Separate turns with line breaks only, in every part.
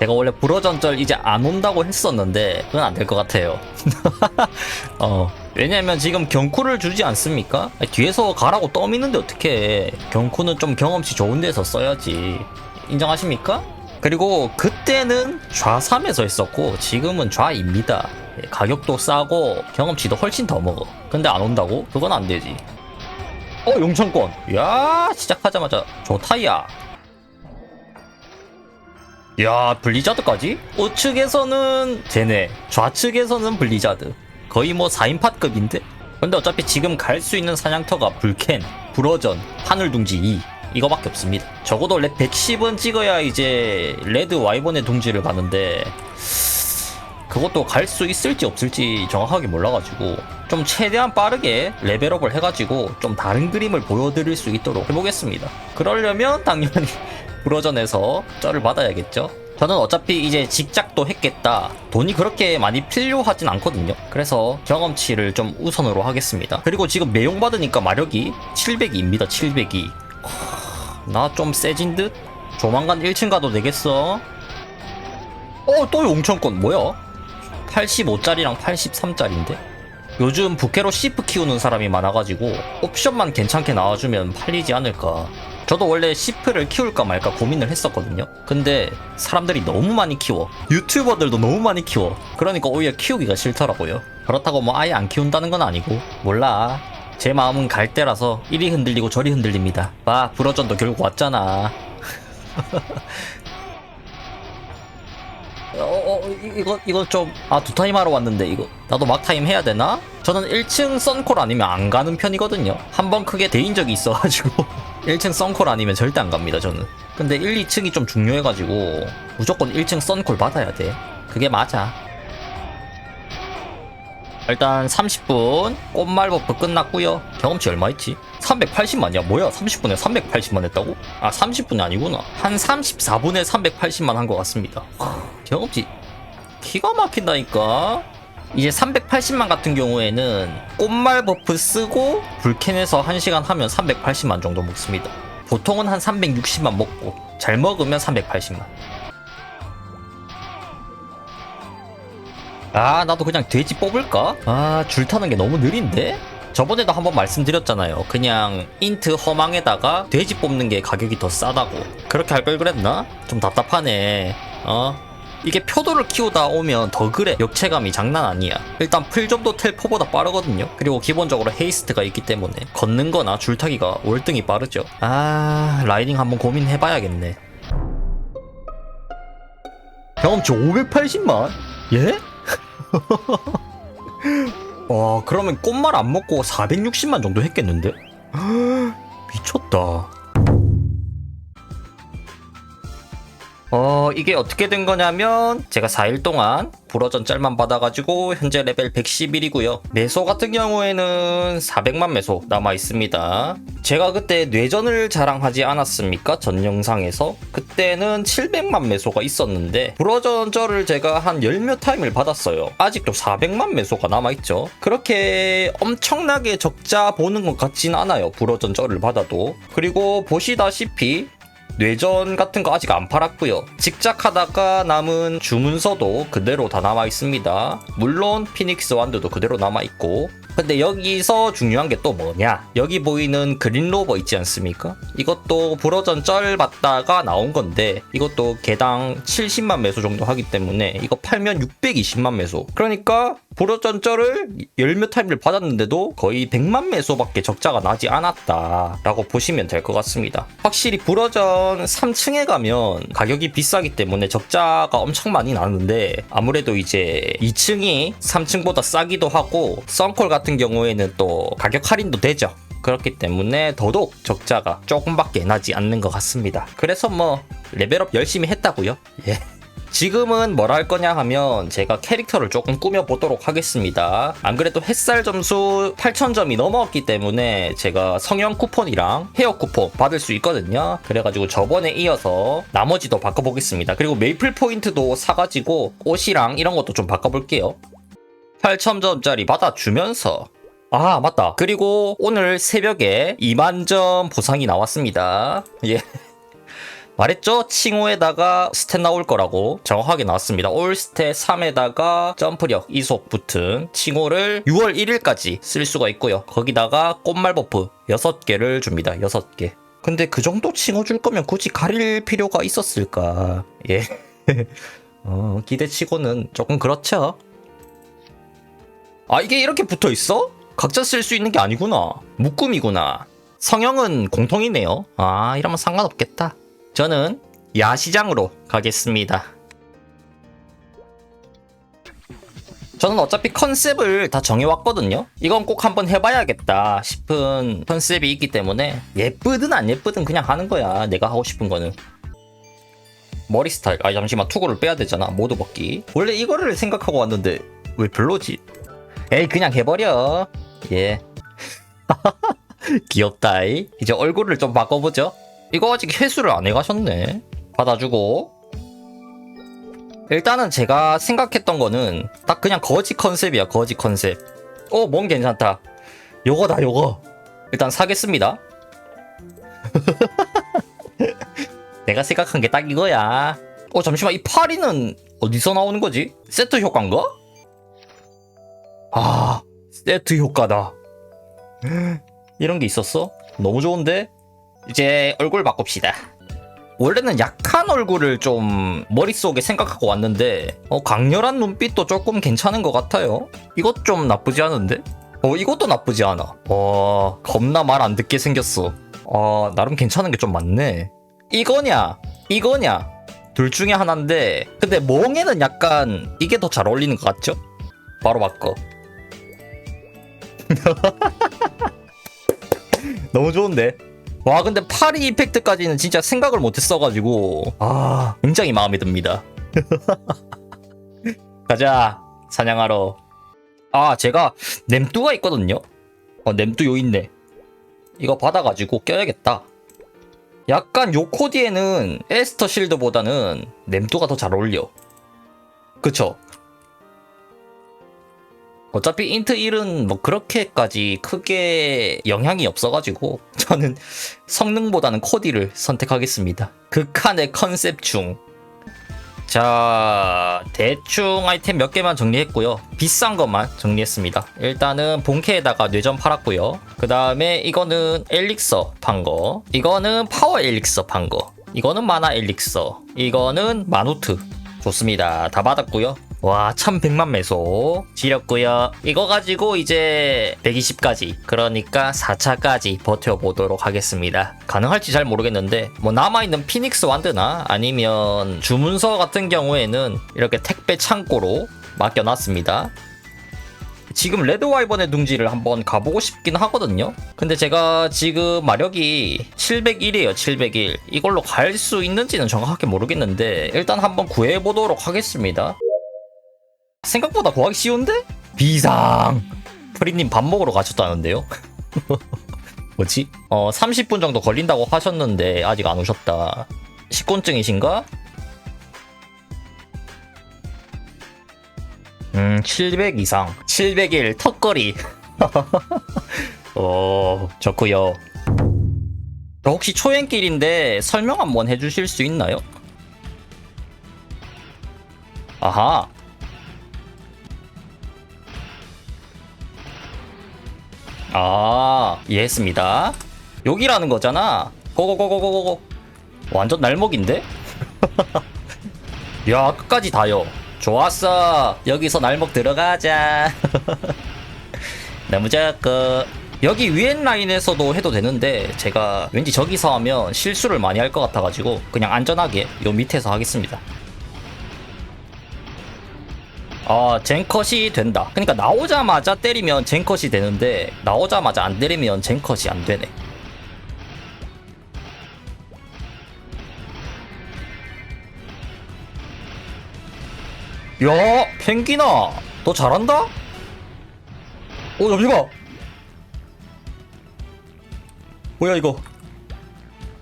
제가 원래 불어전절 이제 안 온다고 했었는데 그건 안 될 것 같아요. 어 왜냐면 지금 경쿠를 주지 않습니까? 뒤에서 가라고 떠미는데 어떻게 경쿠는 좀 경험치 좋은 데서 써야지. 인정하십니까? 그리고 그때는 좌3에서 했었고 지금은 좌입니다. 예, 가격도 싸고 경험치도 훨씬 더 먹어. 근데 안 온다고? 그건 안 되지. 어 용천권. 야 시작하자마자 좋다야. 야 블리자드까지? 우측에서는 제네 좌측에서는 블리자드 거의 뭐 4인팟급인데? 근데 어차피 지금 갈 수 있는 사냥터가 불캔, 불어전, 하늘둥지 2 이거밖에 없습니다 적어도 랩 110은 찍어야 이제 레드 와이번의 둥지를 가는데 그것도 갈 수 있을지 없을지 정확하게 몰라가지고 좀 최대한 빠르게 레벨업을 해가지고 좀 다른 그림을 보여드릴 수 있도록 해보겠습니다. 그러려면 당연히 불어전에서 쩔을 받아야겠죠. 저는 어차피 이제 직작도 했겠다. 돈이 그렇게 많이 필요하진 않거든요. 그래서 경험치를 좀 우선으로 하겠습니다. 그리고 지금 매용 받으니까 마력이 700입니다. 700이. 나좀 세진 듯? 조만간 1층 가도 되겠어? 어, 또 용천권 뭐야? 85짜리랑 83짜리인데? 요즘 부캐로 시프 키우는 사람이 많아가지고 옵션만 괜찮게 나와주면 팔리지 않을까. 저도 원래 시프를 키울까 말까 고민을 했었거든요. 근데 사람들이 너무 많이 키워. 유튜버들도 너무 많이 키워. 그러니까 오히려 키우기가 싫더라고요. 그렇다고 뭐 아예 안 키운다는 건 아니고 몰라. 제 마음은 갈 때라서 이리 흔들리고 저리 흔들립니다. 봐, 불어전도 결국 왔잖아. 어, 어, 이- 이거, 이거 좀, 아, 두 타임 하러 왔는데, 이거. 나도 막 타임 해야 되나? 저는 1층 썬콜 아니면 안 가는 편이거든요. 한 번 크게 데인 적이 있어가지고. 1층 썬콜 아니면 절대 안 갑니다, 저는. 근데 1, 2층이 좀 중요해가지고, 무조건 1층 썬콜 받아야 돼. 그게 맞아. 일단 30분 꽃말 버프 끝났고요 경험치 얼마 있지? 380만이야 뭐야 30분에 380만 했다고? 아 30분이 아니구나 한 34분에 380만 한 것 같습니다 하, 경험치 기가 막힌다니까 이제 380만 같은 경우에는 꽃말 버프 쓰고 불캔에서 1시간 하면 380만 정도 먹습니다 보통은 한 360만 먹고 잘 먹으면 380만 아 나도 그냥 돼지 뽑을까? 아 줄 타는 게 너무 느린데? 저번에도 한번 말씀드렸잖아요 그냥 인트 허망에다가 돼지 뽑는 게 가격이 더 싸다고 그렇게 할 걸 그랬나? 좀 답답하네 어? 이게 표도를 키우다 오면 더 그래 역체감이 장난 아니야 일단 풀점도 텔포보다 빠르거든요 그리고 기본적으로 헤이스트가 있기 때문에 걷는 거나 줄타기가 월등히 빠르죠 아 라이딩 한번 고민해봐야겠네 경험치 580만? 예? 와 그러면 꽃말 안 먹고 460만 정도 했겠는데? 미쳤다 어 이게 어떻게 된 거냐면 제가 4일 동안 불어전 짤만 받아가지고 현재 레벨 111이고요. 매소 같은 경우에는 400만 매소 남아 있습니다. 제가 그때 뇌전을 자랑하지 않았습니까? 전 영상에서? 그때는 700만 매소가 있었는데 불어전 쩔을 제가 한 열몇 타임을 받았어요. 아직도 400만 매소가 남아있죠. 그렇게 엄청나게 적자 보는 것 같진 않아요. 불어전 쩔을 받아도. 그리고 보시다시피 뇌전 같은 거 아직 안 팔았고요. 직작하다가 남은 주문서도 그대로 다 남아 있습니다. 물론 피닉스 완드도 그대로 남아 있고. 근데 여기서 중요한 게 또 뭐냐? 여기 보이는 그린 로버 있지 않습니까? 이것도 불어전 쩔 받다가 나온 건데 이것도 개당 70만 매소 정도 하기 때문에 이거 팔면 620만 매소. 그러니까 쩔을 열몇 타임을 받았는데도 거의 100만 매소밖에 적자가 나지 않았다라고 보시면 될 것 같습니다. 확실히 불어전 3층에 가면 가격이 비싸기 때문에 적자가 엄청 많이 나는데 아무래도 이제 2층이 3층보다 싸기도 하고 썬콜 같은 경우에는 또 가격 할인도 되죠. 그렇기 때문에 더더욱 적자가 조금밖에 나지 않는 것 같습니다. 그래서 뭐 레벨업 열심히 했다고요. 예. 지금은 뭘 할 거냐 하면 제가 캐릭터를 조금 꾸며보도록 하겠습니다. 안 그래도 햇살 점수 8000점이 넘었기 때문에 제가 성형 쿠폰이랑 헤어 쿠폰 받을 수 있거든요. 그래가지고 저번에 이어서 나머지도 바꿔보겠습니다. 그리고 메이플 포인트도 사가지고 옷이랑 이런 것도 좀 바꿔볼게요. 8000점짜리 받아주면서 아 맞다 그리고 오늘 새벽에 2만점 보상이 나왔습니다 예 말했죠? 칭호에다가 스탯 나올 거라고 정확하게 나왔습니다. 올 스탯 3에다가 점프력, 이속 붙은 칭호를 6월 1일까지 쓸 수가 있고요. 거기다가 꽃말 버프 6개를 줍니다. 6개. 근데 그 정도 칭호 줄 거면 굳이 가릴 필요가 있었을까? 예. 어, 기대치고는 조금 그렇죠. 아, 이게 이렇게 붙어 있어? 각자 쓸 수 있는 게 아니구나. 묶음이구나. 성형은 공통이네요. 아, 이러면 상관없겠다. 저는 야시장으로 가겠습니다. 저는 어차피 컨셉을 다 정해왔거든요. 이건 꼭 한번 해봐야겠다 싶은 컨셉이 있기 때문에 예쁘든 안 예쁘든 그냥 하는 거야. 내가 하고 싶은 거는. 머리 스타일. 아 잠시만 투구를 빼야 되잖아. 모두 벗기. 원래 이거를 생각하고 왔는데 왜 별로지? 에이 그냥 해버려. 예. 귀엽다. 이. 이제 얼굴을 좀 바꿔보죠. 이거 아직 회수를 안 해가셨네. 받아주고. 일단은 제가 생각했던 거는 딱 그냥 거지 컨셉이야. 거지 컨셉. 어, 뭔 괜찮다. 요거다, 요거. 일단 사겠습니다. 내가 생각한 게 딱 이거야. 어, 잠시만. 이 파리는 어디서 나오는 거지? 세트 효과인가? 아, 세트 효과다. 이런 게 있었어? 너무 좋은데? 이제 얼굴 바꿉시다. 원래는 약한 얼굴을 좀 머릿속에 생각하고 왔는데 어, 강렬한 눈빛도 조금 괜찮은 것 같아요. 이것 좀 나쁘지 않은데? 어 이것도 나쁘지 않아. 어 겁나 말 안 듣게 생겼어. 어 나름 괜찮은 게 좀 많네. 이거냐 이거냐 둘 중에 하나인데 근데 멍에는 약간 이게 더 잘 어울리는 것 같죠? 바로 바꿔. 너무 좋은데? 와 근데 파리 이펙트까지는 진짜 생각을 못했어가지고 아. 굉장히 마음에 듭니다. 가자 사냥하러. 아 제가 냄뚜가 있거든요? 어 냄뚜 요 있네. 이거 받아가지고 껴야겠다. 약간 요 코디에는 에스터 실드보다는 냄뚜가 더 잘 어울려. 그쵸 어차피 인트 1은 뭐 그렇게까지 크게 영향이 없어가지고 저는 성능보다는 코디를 선택하겠습니다. 극한의 컨셉 중. 자, 대충 아이템 몇 개만 정리했고요. 비싼 것만 정리했습니다. 일단은 본캐에다가 뇌전 팔았고요. 그 다음에 이거는 엘릭서 판 거. 이거는 파워 엘릭서 판 거. 이거는 마나 엘릭서. 이거는 마누트. 좋습니다. 다 받았고요. 와, 1100만 매소 지렸고요. 이거 가지고 이제 120까지, 그러니까 4차까지 버텨보도록 하겠습니다. 가능할지 잘 모르겠는데, 뭐 남아있는 피닉스 완드나 아니면 주문서 같은 경우에는 이렇게 택배 창고로 맡겨놨습니다. 지금 레드 와이번의 둥지를 한번 가보고 싶긴 하거든요. 근데 제가 지금 마력이 701이에요, 701. 이걸로 갈 수 있는지는 정확하게 모르겠는데, 일단 한번 구해보도록 하겠습니다. 생각보다 구하기 쉬운데? 비상! 프리님 밥 먹으러 가셨다는데요? 뭐지? 어, 30분 정도 걸린다고 하셨는데, 아직 안 오셨다. 식곤증이신가? 음, 700 이상. 701 턱걸이. 어, 좋구요. 저 혹시 초행길인데 설명 한번 해주실 수 있나요? 아하. 아, 이해했습니다. 여기라는 거잖아. 고고고고고고. 완전 날먹인데? 야, 끝까지 다요. 좋았어. 여기서 날먹 들어가자. 좋고. 여기 위엔 라인에서도 해도 되는데 제가 왠지 저기서 하면 실수를 많이 할 것 같아가지고 그냥 안전하게 요 밑에서 하겠습니다. 아, 젠컷이 된다. 그러니까 나오자마자 때리면 젠컷이 되는데 나오자마자 안 때리면 젠컷이 안 되네. 야, 펭귄아, 너 잘한다? 오, 잠시만. 뭐야 이거?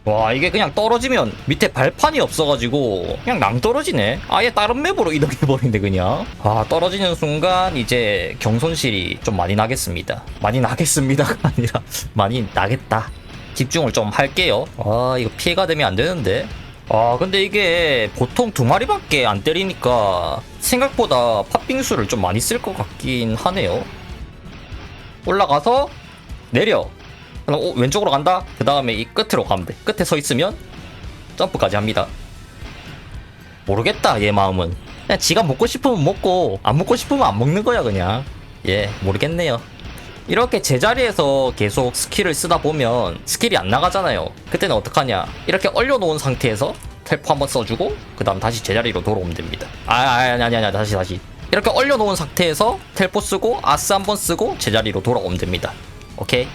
와 이게 그냥 떨어지면 밑에 발판이 없어가지고 그냥 낭떨어지네. 아예 다른 맵으로 이동해버리네 그냥. 아 떨어지는 순간 이제 경손실이 좀 많이 나겠습니다. 많이 나겠습니다가 아니라 많이 나겠다. 집중을 좀 할게요. 아 이거 피해가 되면 안 되는데. 아 근데 이게 보통 두 마리밖에 안 때리니까 생각보다 팥빙수를 좀 많이 쓸 것 같긴 하네요. 올라가서 내려 그럼 어, 왼쪽으로 간다? 그 다음에 이 끝으로 가면 돼. 끝에 서 있으면 점프까지 합니다. 모르겠다 얘 마음은. 그냥 지가 먹고 싶으면 먹고 안 먹고 싶으면 안 먹는 거야 그냥. 예 모르겠네요. 이렇게 제자리에서 계속 스킬을 쓰다 보면 스킬이 안 나가잖아요. 그때는 어떡하냐? 이렇게 얼려놓은 상태에서 텔포 한번 써주고 그 다음 다시 제자리로 돌아오면 됩니다. 아 아니 아니 아니 다시 다시. 이렇게 얼려놓은 상태에서 텔포 쓰고 아스 한번 쓰고 제자리로 돌아오면 됩니다. 오케이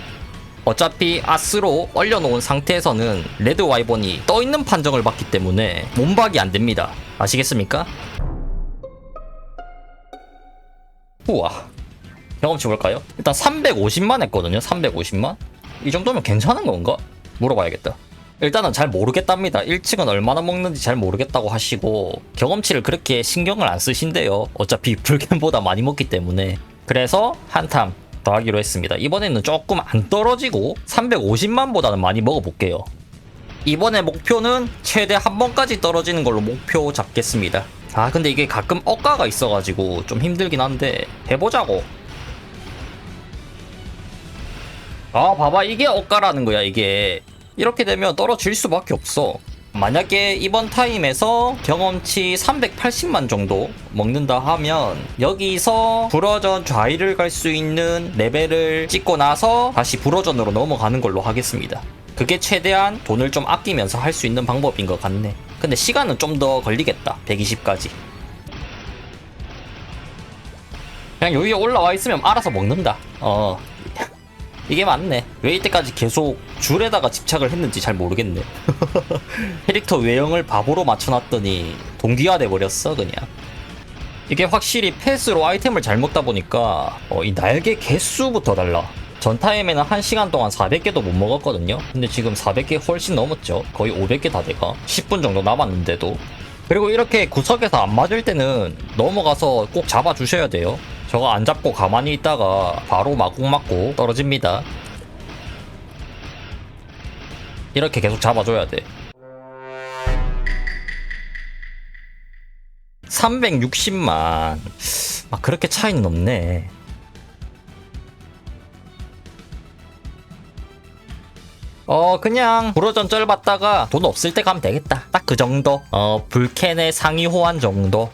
어차피 아스로 얼려놓은 상태에서는 레드 와이번이 떠있는 판정을 받기 때문에 몸박이 안 됩니다 아시겠습니까? 우와 경험치 볼까요? 일단 350만 했거든요 350만? 이 정도면 괜찮은 건가? 물어봐야겠다 일단은 잘 모르겠답니다 1층은 얼마나 먹는지 잘 모르겠다고 하시고 경험치를 그렇게 신경을 안 쓰신대요 어차피 불겐보다 많이 먹기 때문에 그래서 한탐 더 하기로 했습니다. 이번에는 조금 안 떨어지고 350만보다는 많이 먹어볼게요. 이번에 목표는 최대 한 번까지 떨어지는 걸로 목표 잡겠습니다. 아 근데 이게 가끔 억가가 있어가지고 좀 힘들긴 한데 해보자고. 아 봐봐. 이게 억가라는 거야 이게. 이렇게 되면 떨어질 수밖에 없어 만약에 이번 타임에서 경험치 380만 정도 먹는다 하면 여기서 불어전 좌위를 갈 수 있는 레벨을 찍고 나서 다시 불어전으로 넘어가는 걸로 하겠습니다. 그게 최대한 돈을 좀 아끼면서 할 수 있는 방법인 것 같네. 근데 시간은 좀 더 걸리겠다. 120까지. 그냥 여기에 올라와 있으면 알아서 먹는다. 어. 이게 맞네. 왜 이때까지 계속 줄에다가 집착을 했는지 잘 모르겠네. 캐릭터 외형을 바보로 맞춰놨더니 동기화돼 버렸어 그냥. 이게 확실히 패스로 아이템을 잘 먹다 보니까 어, 이 날개 개수부터 달라. 전 타임에는 1시간 동안 400개도 못 먹었거든요. 근데 지금 400개 훨씬 넘었죠. 거의 500개 다 돼가. 10분 정도 남았는데도. 그리고 이렇게 구석에서 안 맞을 때는 넘어가서 꼭 잡아주셔야 돼요. 저거 안 잡고 가만히 있다가 바로 마구 맞고 떨어집니다. 이렇게 계속 잡아줘야 돼. 360만. 아, 그렇게 차이는 없네. 어 그냥 불어전 쩔봤다가 돈 없을 때 가면 되겠다 딱 그 정도 어 불캔의 상위 호환 정도